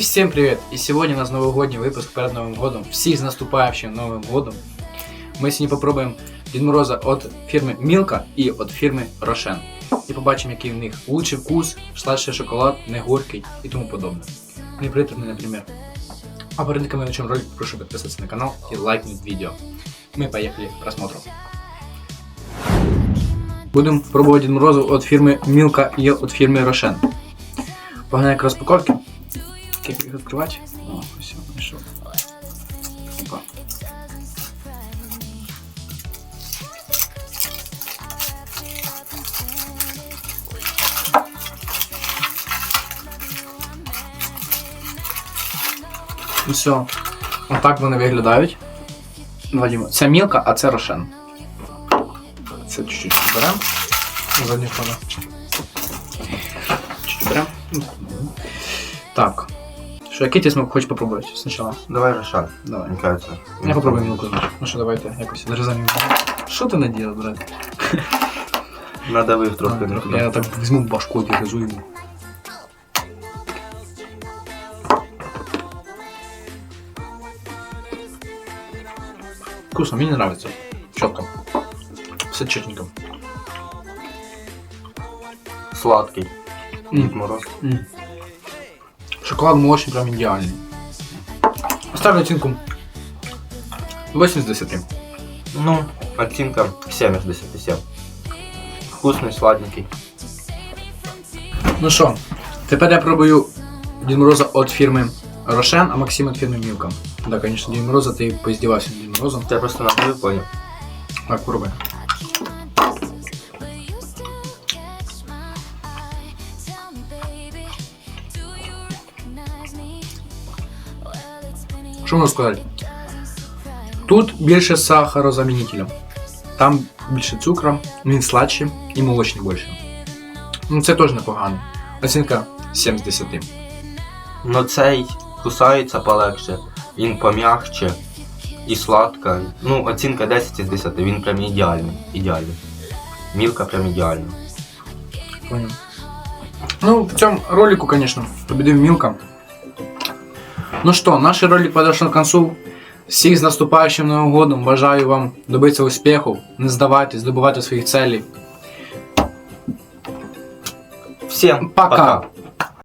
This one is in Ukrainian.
Всем привет! И сегодня у нас новогодний выпуск перед Новым годом. Всех с наступающим Новым годом! Мы сегодня попробуем Дед Мороза от фирми Мілка і от фірми Рошен. І побачимо, який в них лучший вкус, сладший шоколад, не горький і тому подобне. Не приторний, например. А перед тем, как мы начнем ролик, прошу подписаться на канал и лайкнуть видео. Мы поехали к просмотру. Будем пробовать Дед Морозу от фирмы Мілка і от фірми Рошен. Погнали к розпаковці. Як їх відкривати? О, я знайшов. Опа. І все. Отак вони виглядають. Вадимо. Це мілка, а це рошен. Це чуть-чуть беремо. Задню фона. Чуть-чуть беремо. Так. Що, який ти смак хочеш попробувати спочатку? Давай Рошан, Давай. мне кажется. Я попробую мілку. Ну що, давайте якось зрізаємо. Що ти надіяв, брат? Надавив трохи, А, трохи. Я так візьму башку газу йому. Вкусно, мені нравится. Четко. Все чётенько. Сладкий. Дід Мороз. М. Шоколад молочный прям идеальный. Ставлю оценку 8 из 10. Ну, оцінка 7 із 10 7. Вкусний, сладенький. Ну що, тепер я пробую Дід Мороза від фірми Рошен, а Максим від фірми Мілка. Да, конечно, Дід Мороза, ти поиздівався над Дід Морозом. Я просто надавив, поняв. Так, пробуй. Що можна сказати? Тут більше сахарозамінителя. Там більше цукру, він сладший і молочний більше. Ну це теж непогано. Оцінка 7 з 10. Ну цей кусається полегше, він пом'якче і сладка. Ну, оцінка 10 із 10, він прям ідеальний. Ідеальний. Мілка прям ідеальна. Понял. Ну, в цьому ролику, конечно, победил Милка. Ну что, наш ролик подошел к концу. Всіх з наступаючим Новим годом. Бажаю вам добитися успіху, не здавайтесь, добивати своїх целей. Всім Пока. пока.